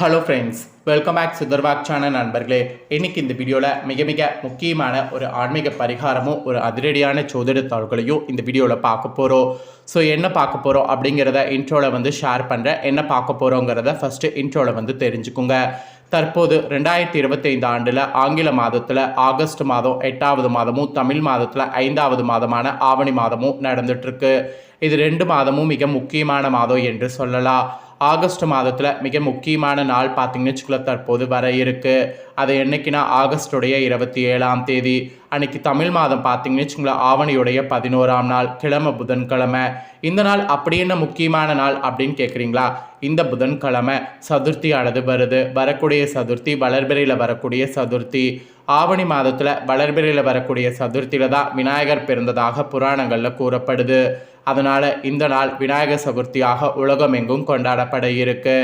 Hello friends welcome back சுதர்வாக் channel நண்பர்களே. இன்னைக்கு இந்த வீடியோவில் மிக மிக முக்கியமான ஒரு ஆன்மீக பரிகாரமும் ஒரு அதிரடியான சோதிட தாள்களையும் இந்த வீடியோவில் பார்க்க போகிறோம் ஸோ என்ன பார்க்க போகிறோம் அப்படிங்கிறத இன்ட்ரோவில் வந்து ஷேர் பண்ணுறேன் என்ன பார்க்க போகிறோங்கிறத ஃபஸ்ட்டு இன்ட்ரோவில் வந்து தெரிஞ்சுக்குங்க. தற்போது ரெண்டாயிரத்தி இருபத்தைந்து ஆண்டில் ஆங்கில மாதத்தில் ஆகஸ்ட் மாதம் எட்டாவது மாதமும் தமிழ் மாதத்தில் ஐந்தாவது மாதமான ஆவணி மாதமும் நடந்துட்டுருக்கு இது ரெண்டு மாதமும் மிக முக்கியமான மாதம் என்று சொல்லலாம். ஆகஸ்ட் மாதத்தில் மிக முக்கியமான நாள் பார்த்தீங்கன்னு வச்சுக்கோங்களேன் தற்போது வர இருக்குது அது என்னைக்குன்னா ஆகஸ்டுடைய இருபத்தி ஏழாம் தேதி. அன்னைக்கு தமிழ் மாதம் பார்த்தீங்கன்னு வச்சுங்களேன் ஆவணியுடைய பதினோராம் நாள் கிழமை புதன்கிழமை. இந்த நாள் அப்படி என்ன முக்கியமான நாள் அப்படின்னு கேட்குறீங்களா இந்த புதன்கிழமை சதுர்த்தியானது வருது. வரக்கூடிய சதுர்த்தி வளர்பிறையில் வரக்கூடிய சதுர்த்தி. ஆவணி மாதத்தில் வளர்பிறையில் வரக்கூடிய சதுர்த்தியில் தான் விநாயகர் பிறந்ததாக புராணங்களில் கூறப்படுது. அதனால் இந்த நாள் விநாயகர் சதுர்த்தியாக உலகமெங்கும் கொண்டாடப்பட இருக்கு.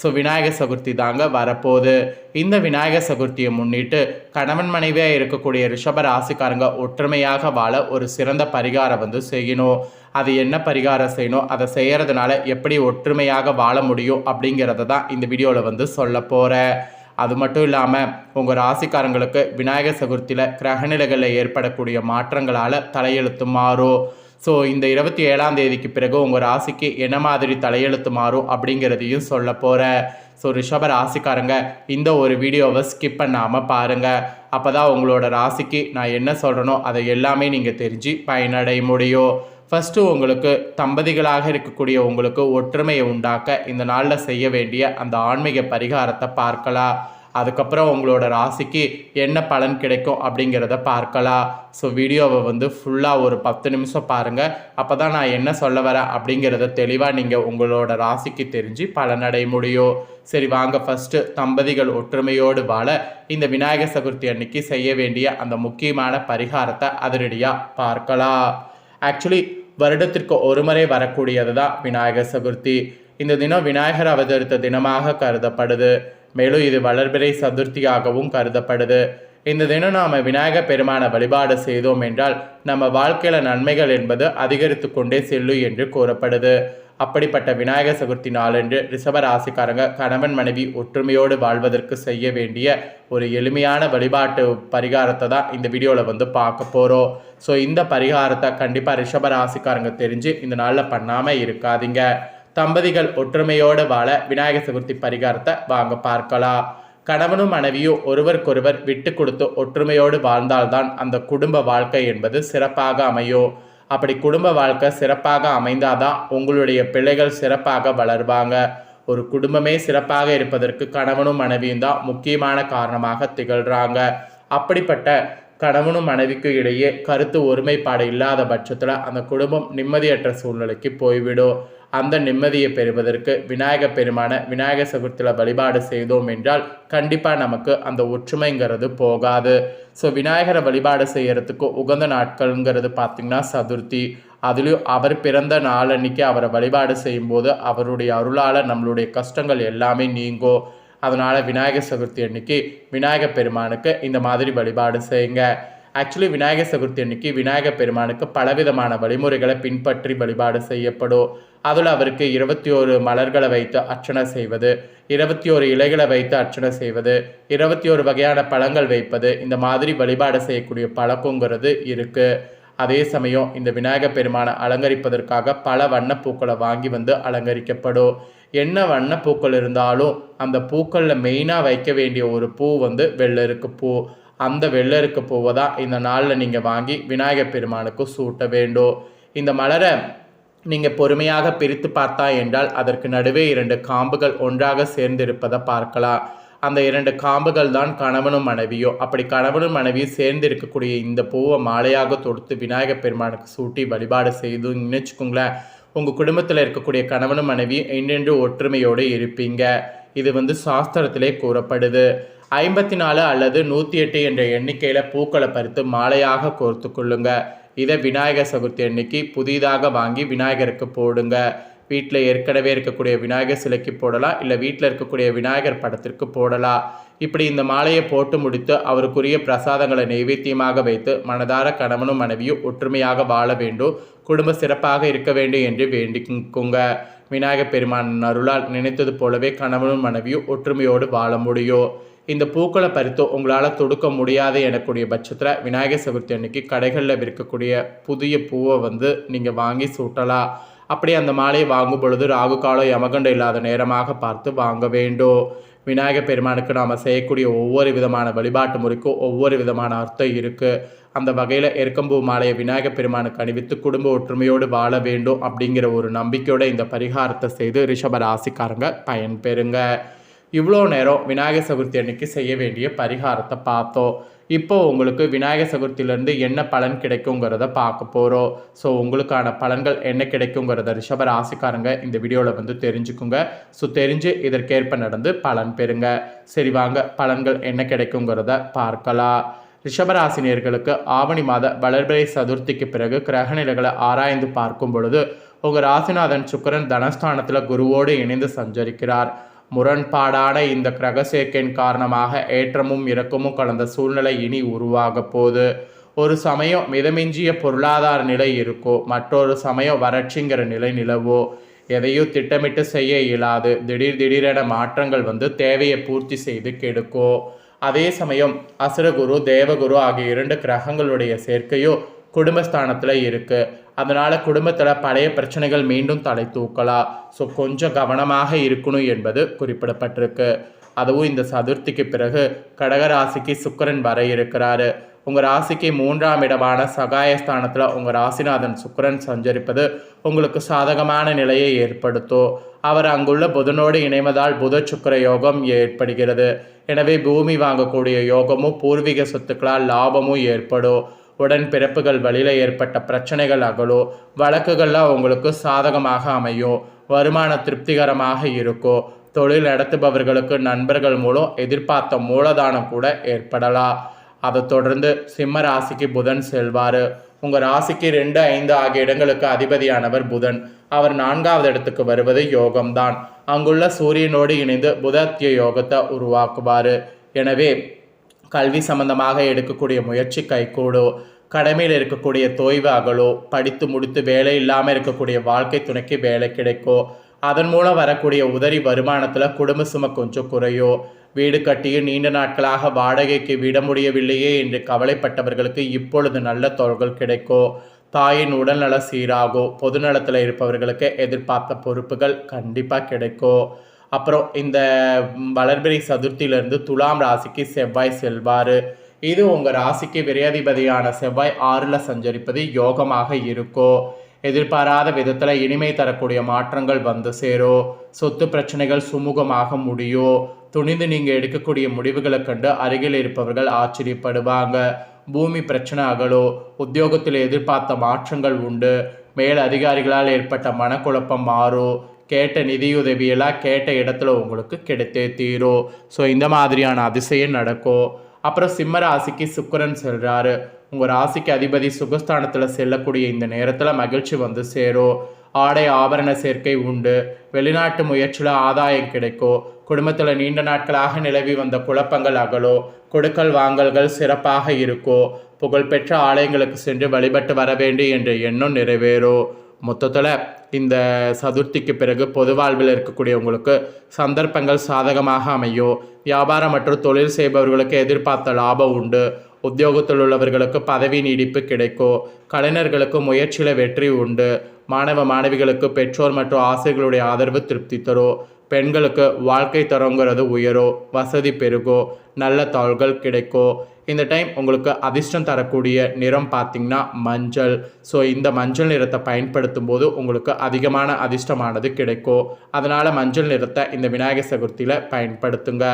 ஸோ விநாயகர் சதுர்த்தி தாங்க வரப்போகுது. இந்த விநாயகர் சதுர்த்தியை முன்னிட்டு கணவன் மனைவியாக இருக்கக்கூடிய ரிஷப ராசிக்காரங்க ஒற்றுமையாக வாழ ஒரு சிறந்த பரிகாரம் வந்து செய்யணும். அது என்ன பரிகாரம் செய்யணும்? அதை செய்கிறதுனால எப்படி ஒற்றுமையாக வாழ முடியும் அப்படிங்கிறத தான் இந்த வீடியோவில் வந்து சொல்ல போகிறேன் அது மட்டும் இல்லாமல் உங்கள் ராசிக்காரங்களுக்கு விநாயகர் சதுர்த்தியில் கிரகநிலைகளில் ஏற்படக்கூடிய மாற்றங்களால் தலையெழுத்து மாறும் ஸோ இந்த இருபத்தி ஏழாம் தேதிக்கு பிறகு உங்கள் ராசிக்கு என்ன மாதிரி தலையெழுத்து மாறும் அப்படிங்கிறதையும் சொல்ல போகிறேன் ஸோ ரிஷப ராசிக்காரங்க இந்த ஒரு வீடியோவை ஸ்கிப் பண்ணாமல் பாருங்கள் அப்போ தான் உங்களோட ராசிக்கு நான் என்ன சொல்கிறேனோ அதை எல்லாமே நீங்கள் தெரிஞ்சு பயனடைய முடியும். ஃபஸ்ட்டு உங்களுக்கு தம்பதிகளாக இருக்கக்கூடிய உங்களுக்கு ஒற்றுமையை உண்டாக்க இந்த நாளில் செய்ய வேண்டிய அந்த ஆன்மீக பரிகாரத்தை பார்க்கலாம். அதுக்கப்புறம் உங்களோட ராசிக்கு என்ன பலன் கிடைக்கும் அப்படிங்கிறத பார்க்கலாம். ஸோ வீடியோவை வந்து ஃபுல்லாக ஒரு பத்து நிமிஷம் பாருங்கள் அப்போ தான் நான் என்ன சொல்ல வரேன் அப்படிங்கிறத தெளிவாக நீங்கள் உங்களோட ராசிக்கு தெரிஞ்சு பலனடைய முடியும். சரி வாங்க ஃபஸ்ட்டு தம்பதிகள் ஒற்றுமையோடு வாழ இந்த விநாயகர் சதுர்த்தி அன்னைக்கு செய்ய வேண்டிய அந்த முக்கியமான பரிகாரத்தை அதிரடியாக பார்க்கலாம். ஆக்சுவலி வருடத்திற்கு ஒரு முறை வரக்கூடியது தான் விநாயகர் சதுர்த்தி. இந்த தினம் விநாயகர் அவதரித்த தினமாக கருதப்படுது. மேலும் இது வளர்பிறை சதுர்த்தியாகவும் கருதப்படுது. இந்த தினம் நாம் விநாயகர் பெருமான வழிபாடு செய்தோம் என்றால் நம்ம வாழ்க்கையில் நன்மைகள் என்பது அதிகரித்து கொண்டே செல்லும் என்று கூறப்படுது. அப்படிப்பட்ட விநாயகர் சதுர்த்தி நாளன்று ரிஷபராசிக்காரங்க கணவன் மனைவி ஒற்றுமையோடு வாழ்வதற்கு செய்ய வேண்டிய ஒரு எளிமையான வழிபாட்டு பரிகாரத்தை தான் இந்த வீடியோவில் வந்து பார்க்க போகிறோம் ஸோ இந்த பரிகாரத்தை கண்டிப்பாக ரிஷபராசிக்காரங்க தெரிஞ்சு இந்த நாளில் பண்ணாமல் இருக்காதீங்க. தம்பதிகள் ஒற்றுமையோடு வாழ விநாயகர் சதுர்த்தி பரிகாரத்தை வாங்க பார்க்கலாம். கணவனும் மனைவியும் ஒருவருக்கொருவர் விட்டு கொடுத்து ஒற்றுமையோடு வாழ்ந்தால்தான் அந்த குடும்ப வாழ்க்கை என்பது சிறப்பாக அமையும். அப்படி குடும்ப வாழ்க்கை சிறப்பாக அமைந்தாதான் உங்களுடைய பிள்ளைகள் சிறப்பாக வளர்வாங்க. ஒரு குடும்பமே சிறப்பாக இருப்பதற்கு கணவனும் மனைவியும் தான் முக்கியமான காரணமாக திகழ்கிறாங்க அப்படிப்பட்ட கணவனும் மனைவிக்கு இடையே கருத்து ஒருமைப்பாடு இல்லாத பட்சத்தில் அந்த குடும்பம் நிம்மதியற்ற சூழ்நிலைக்கு போய்விடும். அந்த நிம்மதியை பெறுவதற்கு விநாயக பெருமான விநாயகர் சதுர்த்தியில் வழிபாடு செய்தோம் என்றால் கண்டிப்பாக நமக்கு அந்த ஒற்றுமைங்கிறது போகாது. ஸோ விநாயகரை வழிபாடு செய்கிறதுக்கு உகந்த நாட்கள்ங்கிறது பார்த்திங்கன்னா சதுர்த்தி. அதுலேயும் அவர் பிறந்த நாளன்னைக்கு அவரை வழிபாடு செய்யும்போது அவருடைய அருளால் நம்மளுடைய கஷ்டங்கள் எல்லாமே நீங்கும் அதனால் விநாயகர் சதுர்த்தி அன்னைக்கு விநாயகர் பெருமானுக்கு இந்த மாதிரி வழிபாடு செய்யுங்க. ஆக்சுவலி விநாயகர் சதுர்த்தி அன்னைக்கு விநாயகர் பெருமானுக்கு பலவிதமான வழிமுறைகளை பின்பற்றி வழிபாடு செய்யப்படும் அதில் அவருக்கு இருபத்தி ஓரு மலர்களை வைத்து அர்ச்சனை செய்வது இருபத்தி ஓரு இலைகளை வைத்து அர்ச்சனை செய்வது இருபத்தி ஒரு வகையான பழங்கள் வைப்பது இந்த மாதிரி வழிபாடு செய்யக்கூடிய பழக்கங்கிறது இருக்குது அதே சமயம் இந்த விநாயகர் பெருமானை அலங்கரிப்பதற்காக பல வண்ணப்பூக்களை வாங்கி வந்து அலங்கரிக்கப்படும் என்ன வண்ணப்பூக்கள் இருந்தாலும் அந்த பூக்களில் மெயினாக வைக்க வேண்டிய ஒரு பூ வந்து வெள்ளருக்கு பூ. அந்த வெள்ளருக்கு பூவை தான் இந்த நாளில் நீங்கள் வாங்கி விநாயகர் பெருமானுக்கு சூட்ட வேண்டும் இந்த மலரை நீங்கள் பொறுமையாக பிரித்து பார்த்தா என்றால் அதற்கு நடுவே இரண்டு காம்புகள் ஒன்றாக சேர்ந்திருப்பதை பார்க்கலாம். அந்த இரண்டு காம்புகள் தான் கணவனும் மனைவியும் அப்படி கணவனும் மனைவியும் சேர்ந்து இருக்கக்கூடிய இந்த பூவை மாலையாக தொடுத்து விநாயகர் பெருமானுக்கு சூட்டி வழிபாடு செய்து நினைச்சுக்கோங்களேன் உங்கள் குடும்பத்தில் இருக்கக்கூடிய கணவனும் மனைவியும் என்றென்று ஒற்றுமையோடு இருப்பீங்க. இது வந்து சாஸ்திரத்திலே கூறப்படுது. ஐம்பத்தி நாலு அல்லது நூற்றி எட்டு என்ற எண்ணிக்கையில் பூக்களை பறித்து மாலையாக கோர்த்து கொள்ளுங்க. இதை விநாயகர் சதுர்த்தி அன்னைக்கு புதிதாக வாங்கி விநாயகருக்கு போடுங்க. வீட்டில் ஏற்கனவே இருக்கக்கூடிய விநாயகர் சிலைக்கு போடலாம் இல்லை வீட்டில் இருக்கக்கூடிய விநாயகர் படத்திற்கு போடலாம். இப்படி இந்த மாலையை போட்டு முடித்து அவருக்குரிய பிரசாதங்களை நைவேத்தியமாக வைத்து மனதார கணவனும் மனைவியும் ஒற்றுமையாக வாழ வேண்டும். குடும்ப சிறப்பாக இருக்க வேண்டும் என்று வேண்டிக்குங்க. விநாயகப் பெருமான் அருளால் நினைத்தது போலவே கணவனும் மனைவியும் ஒற்றுமையோடு வாழ முடியும். இந்த பூக்களை பறித்து உங்களால் தொடுக்க முடியாது எனக்கூடிய பட்சத்தில் விநாயகர் சதுர்த்தி அன்னைக்கு கடைகளில் விற்கக்கூடிய புதிய பூவை வந்து நீங்கள் வாங்கி சூட்டலாம். அப்படி அந்த மாலையை வாங்கும் பொழுது ராகு காலம் யமகண்டம் இல்லாத நேரமாக பார்த்து வாங்க வேண்டும். விநாயகர் பெருமானுக்கு நாம் செய்யக்கூடிய ஒவ்வொரு விதமான வழிபாட்டு முறைக்கும் ஒவ்வொரு விதமான அர்த்தம் இருக்குது அந்த வகையில் எருக்கம்பூ மாலையை விநாயகர் பெருமானுக்கு அணிவித்து குடும்ப ஒற்றுமையோடு வாழ வேண்டும் அப்படிங்கிற ஒரு நம்பிக்கையோடு இந்த பரிகாரத்தை செய்து ரிஷப ராசிக்காரங்க பயன்பெறுங்க இவ்வளோ நேரம் விநாயகர் சதுர்த்தி அன்னைக்கு செய்ய வேண்டிய பரிகாரத்தை பார்த்தோம். இப்போ உங்களுக்கு விநாயகர் சதுர்த்தியிலேருந்து என்ன பலன் கிடைக்குங்கிறத பார்க்க போகிறோம் ஸோ உங்களுக்கான பலன்கள் என்ன கிடைக்குங்கிறத ரிஷப ராசிக்காரங்க இந்த வீடியோவில் வந்து தெரிஞ்சுக்குங்க. ஸோ தெரிஞ்சு இதற்கேற்ப நடந்து பலன் பெறுங்க. சரி வாங்க பலன்கள் என்ன கிடைக்குங்கிறத பார்க்கலாம். ரிஷபராசினியர்களுக்கு ஆவணி மாத வளர்பிறை சதுர்த்திக்கு பிறகு கிரகநிலைகளை ஆராய்ந்து பார்க்கும் பொழுது உங்கள் ராசிநாதன் சுக்கரன் தனஸ்தானத்தில் குருவோடு இணைந்து சஞ்சரிக்கிறார். முரண்பாடான இந்த கிரக சேர்க்கையின் காரணமாக ஏற்றமும் இறக்கமும் கலந்த சூழ்நிலை இனி உருவாக போகுது. ஒரு சமயம் மிதமிஞ்சிய பொருளாதார நிலை இருக்கோ மற்றொரு சமயம் வறட்சிங்கிற நிலை நிலவோ எதையும் திட்டமிட்டு செய்ய இயலாது திடீர் திடீரென மாற்றங்கள் வந்து தேவையை பூர்த்தி செய்து கெடுக்கோ. அதே சமயம் அசுரகுரு தேவகுரு ஆகிய இரண்டு கிரகங்களுடைய சேர்க்கையோ குடும்பஸ்தானத்தில் இருக்குது அதனால் குடும்பத்தில் பழைய பிரச்சனைகள் மீண்டும் தலை தூக்கலாம் ஸோ கொஞ்சம் கவனமாக இருக்கணும் என்பது குறிப்பிடப்பட்டிருக்கு. அதுவும் இந்த சதுர்த்திக்கு பிறகு கடகராசிக்கு சுக்கரன் வர இருக்கிறாரு. உங்கள் ராசிக்கு மூன்றாம் இடமான சகாயஸ்தானத்தில் உங்கள் ராசிநாதன் சுக்கரன் சஞ்சரிப்பது உங்களுக்கு சாதகமான நிலையை ஏற்படுத்தும். அவர் அங்குள்ள புதனோடு இணைவதால் புத சுக்கர யோகம் ஏற்படுகிறது. எனவே பூமி வாங்கக்கூடிய யோகமும் பூர்வீக சொத்துக்களால் லாபமும் ஏற்படும். உடன் பிறப்புகள் வழியில் ஏற்பட்ட பிரச்சனைகள் அகலோ வழக்குகள்லாம் உங்களுக்கு சாதகமாக அமையும் வருமான திருப்திகரமாக இருக்கோ தொழில் நடத்துபவர்களுக்கு நண்பர்கள் மூலம் எதிர்பார்த்த மூலதானம் கூட ஏற்படலாம் அதை தொடர்ந்து சிம்ம ராசிக்கு புதன் செல்வார். உங்கள் ராசிக்கு ரெண்டு ஐந்து ஆகிய இடங்களுக்கு அதிபதியானவர் புதன். அவர் நான்காவது இடத்துக்கு வருவது யோகம்தான். அங்குள்ள சூரியனோடு இணைந்து புதத்திய யோகத்தை உருவாக்குவார். எனவே கல்வி சம்பந்தமாக எடுக்கக்கூடிய முயற்சி கைகூடோ கடமையில் இருக்கக்கூடிய தொய்வு அகலோ படித்து முடித்து வேலை இல்லாமல் இருக்கக்கூடிய வாழ்க்கை துணைக்கு வேலை கிடைக்கும் அதன் மூலம் வரக்கூடிய உதரி வருமானத்தில் குடும்ப சுமை கொஞ்சம் குறையும் வீடு கட்டியும் நீண்ட நாட்களாக வாடகைக்கு விட முடியவில்லையே என்று கவலைப்பட்டவர்களுக்கு இப்பொழுது நல்ல தொல்கள் கிடைக்கும் தாயின் உடல்நல சீராகும் பொதுநலத்தில் இருப்பவர்களுக்கு எதிர்பார்த்த பொறுப்புகள் கண்டிப்பாக கிடைக்கும் அப்புறம் இந்த வளர்பிறை சதுர்த்தியிலிருந்து துலாம் ராசிக்கு செவ்வாய் செல்வார் இது உங்கள் ராசிக்கு விரையாதிபதியான செவ்வாய் ஆறில் சஞ்சரிப்பது யோகமாக இருக்கும் எதிர்பாராத விதத்தில் இனிமை தரக்கூடிய மாற்றங்கள் வந்து சேரும் சொத்து பிரச்சனைகள் சுமூகமாக முடியும் துணிந்து நீங்கள் எடுக்கக்கூடிய முடிவுகளை கண்டு அருகில் இருப்பவர்கள் ஆச்சரியப்படுவாங்க. பூமி பிரச்சனை அகலோ. உத்தியோகத்தில் எதிர்பார்த்த மாற்றங்கள் உண்டு. மேல் அதிகாரிகளால் ஏற்பட்ட மனக்குழப்பம் மாறும் கேட்ட நிதியுதவியெல்லாம் கேட்ட இடத்துல உங்களுக்கு கிடைத்தே தீரும் ஸோ இந்த மாதிரியான அதிசயம் நடக்கும் அப்புறம் சிம்ம ராசிக்கு சுக்கரன் செல்கிறாரு உங்கள் ராசிக்கு அதிபதி சுகஸ்தானத்தில் செல்லக்கூடிய இந்த நேரத்தில் மகிழ்ச்சி வந்து சேரும் ஆடை ஆபரண சேர்க்கை உண்டு. வெளிநாட்டு முயற்சியில் ஆதாயம் கிடைக்கும் குடும்பத்தில் நீண்ட நாட்களாக நிலவி வந்த குழப்பங்கள் அகலோ. கொடுக்கல் வாங்கல்கள் சிறப்பாக இருக்கோ. புகழ்பெற்ற ஆலயங்களுக்கு சென்று வழிபட்டு வர வேண்டும் என்ற எண்ணம் நிறைவேறும் மொத்தத்தில் இந்த சதுர்த்திக்கு பிறகு பொது வாழ்வில் இருக்கக்கூடியவங்களுக்கு சந்தர்ப்பங்கள் சாதகமாக அமையும் வியாபாரம் மற்றும் தொழில் செய்பவர்களுக்கு எதிர்பார்த்த லாபம் உண்டு. உத்தியோகத்தில் உள்ளவர்களுக்கு பதவி நீடிப்பு கிடைக்கும் கலைஞர்களுக்கு முயற்சியில் வெற்றி உண்டு. மாணவ மாணவிகளுக்கு பெற்றோர் மற்றும் ஆசிரியர்களுடைய ஆதரவு திருப்தி தரும் பெண்களுக்கு வாழ்க்கை தரங்கிறது உயரோ வசதி பெருகோ நல்ல தாள்கள் கிடைக்கும் இந்த டைம் உங்களுக்கு அதிர்ஷ்டம் தரக்கூடிய நிறம் பார்த்திங்கன்னா மஞ்சள். ஸோ இந்த மஞ்சள் நிறத்தை பயன்படுத்தும் போது உங்களுக்கு அதிகமான அதிர்ஷ்டமானது கிடைக்கும். அதனால் மஞ்சள் நிறத்தை இந்த விநாயகர் சதுர்த்தியில் பயன்படுத்துங்க.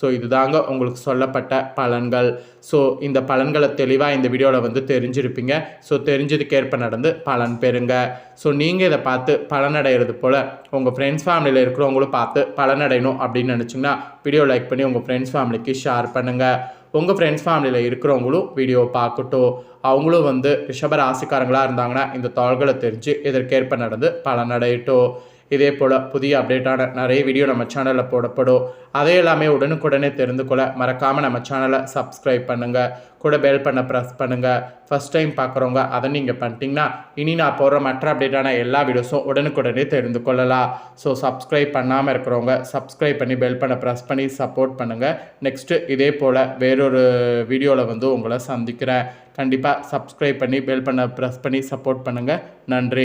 ஸோ இதுதாங்க உங்களுக்கு சொல்லப்பட்ட பலன்கள். ஸோ இந்த பலன்களை தெளிவாக இந்த வீடியோவில் வந்து தெரிஞ்சிருப்பீங்க. ஸோ தெரிஞ்சதுக்கேற்ப நடந்து பலன் பெறுங்க. ஸோ நீங்கள் இதை பார்த்து பலனடைகிறது போல் உங்கள் ஃப்ரெண்ட்ஸ் ஃபேமிலியில் இருக்கிறவங்களும் பார்த்து பலனடையணும் அப்படின்னு நினச்சிங்கன்னா வீடியோ லைக் பண்ணி உங்கள் ஃப்ரெண்ட்ஸ் ஃபேமிலிக்கு ஷேர் பண்ணுங்கள் உங்கள் ஃப்ரெண்ட்ஸ் ஃபேமிலியில் இருக்கிறவங்களும் வீடியோ பார்க்கட்டும். அவங்களும் வந்து ரிஷப ராசிக்காரங்களாக இருந்தாங்கன்னா இந்த தாள்களை தெரிஞ்சு இதற்கேற்ப நடந்து பலனடையட்டும். இதே போல் புதிய அப்டேட்டான நிறைய வீடியோ நம்ம சேனலில் போடப்படும். அதையெல்லாமே எல்லாமே உடனுக்குடனே தெரிந்து கொள்ள மறக்காமல் நம்ம சேனலை சப்ஸ்கிரைப் பண்ணுங்கள் கூட பெல் பண்ண ப்ரெஸ் பண்ணுங்கள் ஃபஸ்ட் டைம் பார்க்குறவங்க அதை நீங்கள் பண்ணிட்டீங்கன்னா இனி நான் போடுற மற்ற அப்டேட்டான எல்லா வீடியோஸும் உடனுக்குடனே தெரிந்து கொள்ளலாம். ஸோ சப்ஸ்கிரைப் பண்ணாமல் இருக்கிறவங்க சப்ஸ்கிரைப் பண்ணி பெல் பண்ண ப்ரெஸ் பண்ணி சப்போர்ட் பண்ணுங்கள் நெக்ஸ்ட்டு இதே போல் வேறொரு வீடியோவில் வந்து உங்களை சந்திக்கிறேன். கண்டிப்பாக சப்ஸ்கிரைப் பண்ணி பெல் பண்ண ப்ரெஸ் பண்ணி சப்போர்ட் பண்ணுங்கள் நன்றி.